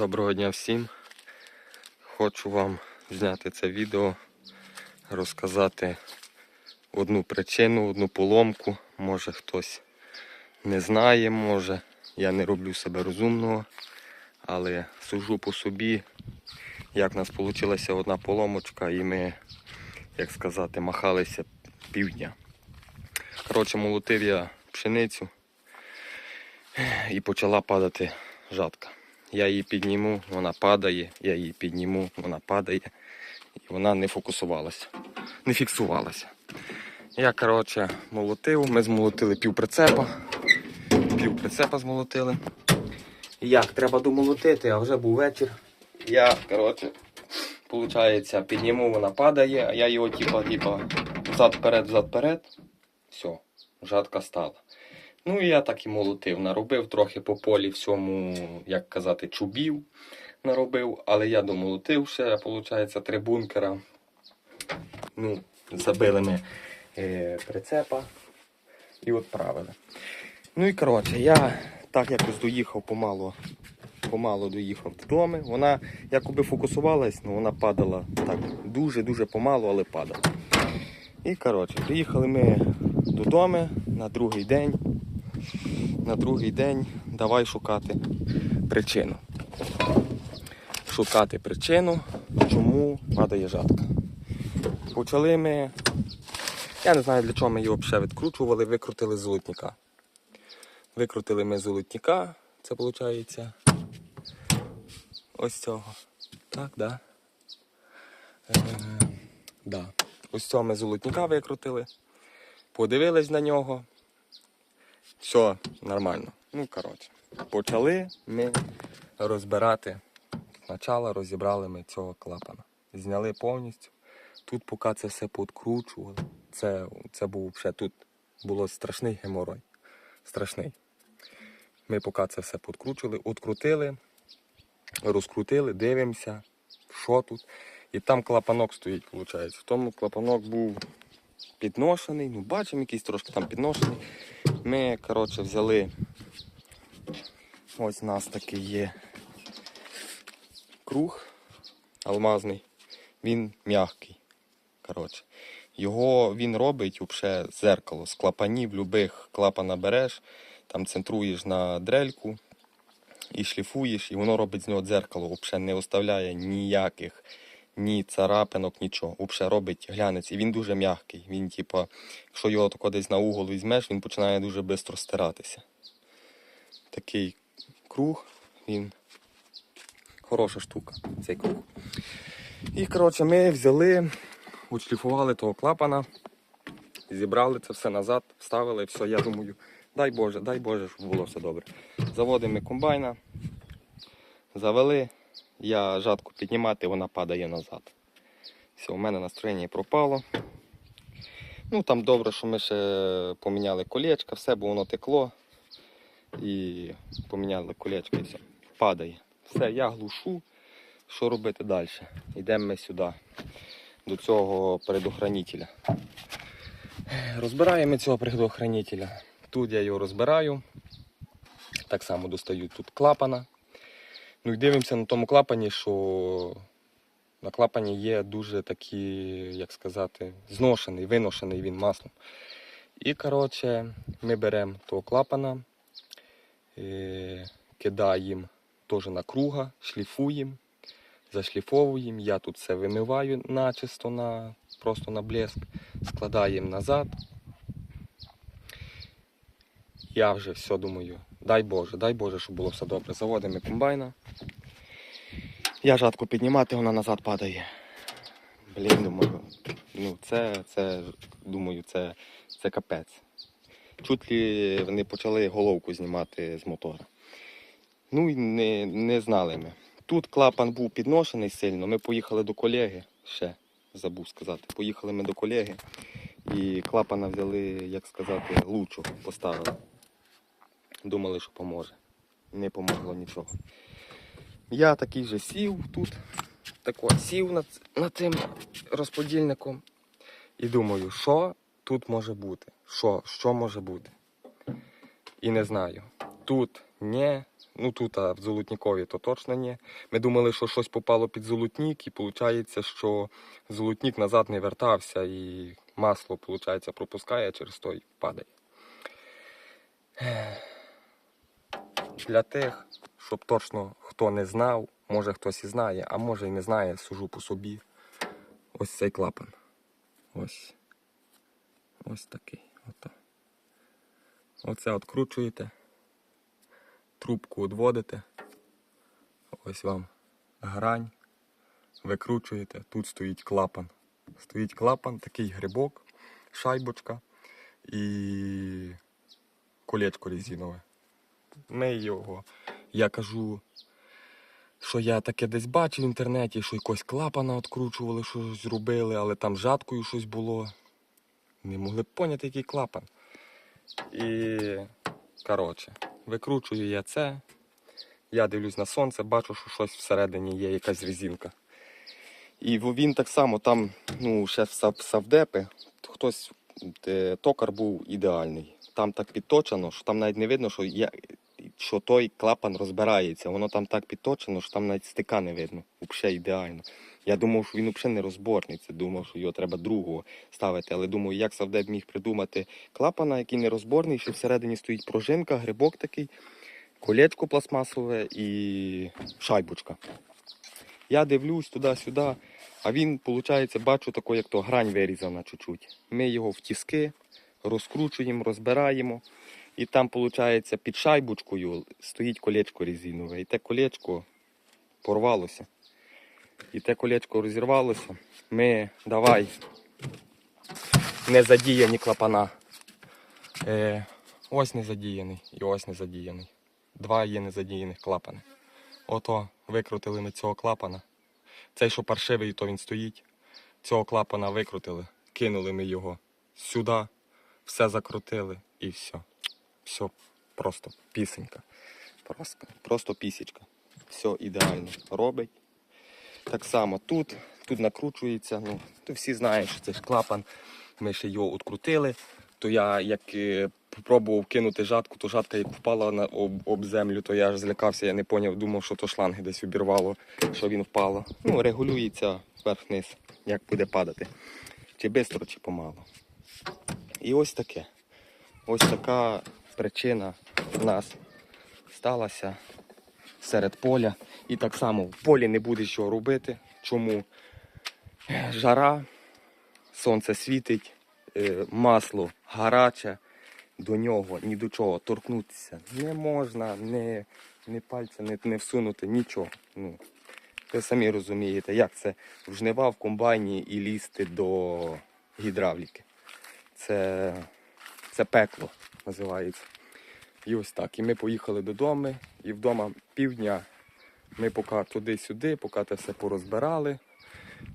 Доброго дня всім. Хочу вам зняти це відео, розказати одну причину, одну поломку. Може хтось не знає, може. Я не роблю себе розумного, але сужу по собі, як в нас вийшла одна поломочка, і ми, як сказати, махалися півдня. Коротше, молотив я пшеницю і почала падати жатка. Я її підніму, вона падає, я її підніму, вона падає, і вона не фокусувалася, не фіксувалася. Я, коротше, молотив, ми змолотили пів прицепа, пів прицепа змолотили. Як треба домолотити, а вже був вечір. Я, коротше, виходить, підніму, вона падає, а я його типа, типа, взад-перед, взад-перед. Все, жатка стала. Ну і я так і молотив. Наробив трохи по полі всьому, як казати, чубів наробив, але я домолотив ще, виходить, три бункера. Ну, забили ми е, прицепа і відправили. Ну і коротше, я так якось доїхав помалу, помалу доїхав додому. Вона якоби фокусувалась, але вона падала так дуже-дуже помалу, але падала. І коротше, приїхали ми додому на другий день на другий день давай шукати причину. Шукати причину, чому падає жатка. Почали ми. Я не знаю для чого ми його взагалі відкручували, викрутили з золотника. Викрутили ми з золотника, це виходить. Ось цього. Так, да. Е, да. Ось цього ми золотника викрутили. Подивились на нього. Все нормально. Ну, коротше, почали ми розбирати. Спочатку розібрали ми цього клапана. Зняли повністю. Тут, поки це все підкручували, це, це був ще тут було страшний геморой. Страшний. Ми поки це все підкручували, открутили, розкрутили, дивимося, що тут. І там клапанок стоїть, виходить. В тому клапанок був підношений, ну бачимо, якийсь трошки там підношений. Ми, коротше, взяли. Ось у нас такий є круг алмазний. Він м'який. Коротше. Його він робить взагалі зеркало з клапанів, любих клапана береш, там центруєш на дрельку і шліфуєш, і воно робить з нього дзеркало, взагалі не оставляє ніяких ні царапинок, нічого. Взагалі робить глянець. І він дуже м'який. Він, типу, якщо його тако десь на угол візьмеш, він починає дуже швидко стиратися. Такий круг, він хороша штука, цей круг. І, коротше, ми взяли, відшліфували того клапана, зібрали це все назад, вставили, все, я думаю, дай Боже, дай Боже, щоб було все добре. Заводимо комбайна, завели, я жатку піднімати, вона падає назад. Все, у мене настроєння пропало. Ну там добре, що ми ще поміняли колечка, все, бо воно текло. І поміняли колечко і все. Падає. Все, я глушу. Що робити далі? Йдемо ми сюди, до цього предохранителя. Розбираємо цього предохранителя. Тут я його розбираю. Так само достаю тут клапана. Ну і дивимося на тому клапані, що на клапані є дуже такий, як сказати, зношений, виношений він маслом. І, коротше, ми беремо того клапана, е, кидаємо теж на круга, шліфуємо, зашліфовуємо. Я тут все вимиваю начисто, на, просто на блеск, складаємо назад. Я вже все думаю, дай Боже, дай Боже, щоб було все добре. Заводимо комбайна. Я жатку піднімати, вона назад падає. Блін, думаю, ну це, це, думаю, це, це капець. Чуть ли вони почали головку знімати з мотора. Ну і не, не знали ми. Тут клапан був підношений сильно. Ми поїхали до колеги, ще забув сказати. Поїхали ми до колеги і клапана взяли, як сказати, лучу поставили. Думали, що поможе. Не помогло нічого. Я такий же сів тут, тако сів над, над цим розподільником і думаю, що тут може бути? Що, що може бути? І не знаю. Тут ні, Ну тут а в Золотнікові то точно ні. Ми думали, що щось попало під золотнік, і виходить, що золотнік назад не вертався, і масло, виходить, пропускає, через то й падає. Для тих, щоб точно хто не знав, може хтось і знає, а може і не знає, сужу по собі. Ось цей клапан. Ось. Ось такий. Ото. Оце откручуєте, трубку відводите. Ось вам грань. Викручуєте, тут стоїть клапан. Стоїть клапан, такий грибок, шайбочка і колечко резинове. Ми його, я кажу, що я таке десь бачив в інтернеті, що якось клапана відкручували, щось зробили, але там жаткою щось було. Не могли б поняти, який клапан. І, коротше, викручую я це. Я дивлюсь на сонце, бачу, що щось всередині є, якась резинка. І він так само там, ну, ще в сав- савдепи, хтось, токар був ідеальний. Там так підточено, що там навіть не видно, що, я, що той клапан розбирається. Воно там так підточено, що там навіть стика не видно. Взагалі ідеально. Я думав, що він взагалі не розборний. Це думав, що його треба другого ставити. Але думаю, як Савдеп міг придумати клапана, який не розборний, що всередині стоїть пружинка, грибок такий, колечко пластмасове і шайбочка. Я дивлюсь туди-сюди, а він, виходить, бачу тако, як то грань вирізана чуть-чуть. Ми його в тіски розкручуємо, розбираємо. І там, виходить, під шайбочкою стоїть колечко резинове. І те колечко порвалося. І те колечко розірвалося. Ми давай не задіяні клапана. Е, ось не задіяний і ось не задіяний. Два є незадіяних клапани. Ото викрутили ми цього клапана. Цей, що паршивий, то він стоїть. Цього клапана викрутили, кинули ми його сюди, все закрутили і все. Все просто пісенька. Просто, просто пісічка. Все ідеально робить. Так само тут, тут накручується. Ну, то всі знають, що це ж клапан. Ми ще його відкрутили. То я як е, пробував кинути жатку, то жатка як впала на, об, об землю, то я аж злякався, я не поняв, думав, що то шланги десь обірвало, що він впало. Ну, регулюється вверх-вниз, як буде падати. Чи швидко, чи помало. І ось таке. Ось така причина в нас сталася серед поля. І так само в полі не буде що робити. Чому? Жара, сонце світить, е, масло гаряче, до нього ні до чого торкнутися не можна, не, не пальця не, не всунути, нічого. Ну, ви самі розумієте, як це в жнива в комбайні і лізти до гідравліки. Це, це пекло називається. І ось так. І ми поїхали додому, і вдома півдня ми поки туди-сюди, поки те все порозбирали,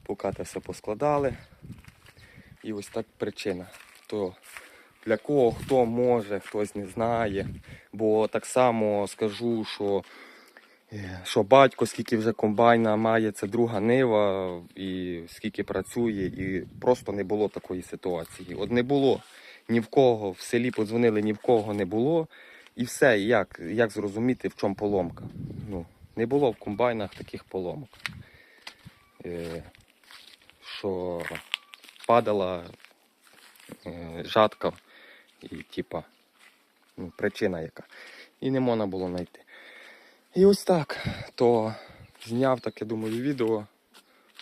поки те все поскладали. І ось так причина. То для кого хто може, хтось не знає. Бо так само скажу, що, е, що батько, скільки вже комбайна має, це друга нива, і скільки працює, і просто не було такої ситуації. От не було ні в кого, в селі подзвонили, ні в кого не було. І все, як, як зрозуміти, в чому поломка. Ну, не було в комбайнах таких поломок. Е, що падала е, жатка і типа ну, причина яка. І не можна було знайти. І ось так. То зняв таке, думаю, відео,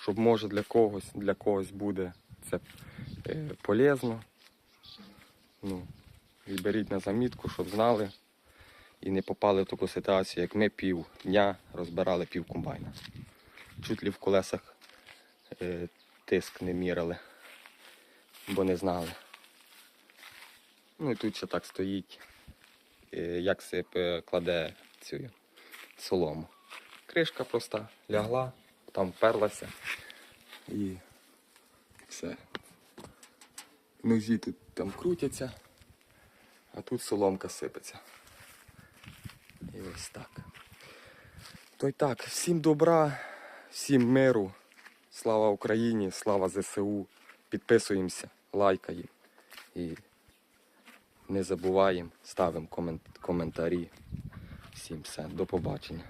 щоб може для когось, для когось буде це е, полезно. Ну, і беріть на замітку, щоб знали і не попали в таку ситуацію, як ми пів дня розбирали пів комбайна. Чуть ли в колесах е, тиск не мірили, бо не знали. Ну і тут ще так стоїть, е, як сип е, кладе цю солому. Кришка проста лягла, там вперлася і все. Нозі тут там крутяться, а тут соломка сипеться. І ось так. То й так, всім добра, всім миру. Слава Україні, слава ЗСУ. Підписуємося, лайкаємо і не забуваємо, ставимо комент- коментарі. всім все. До побачення.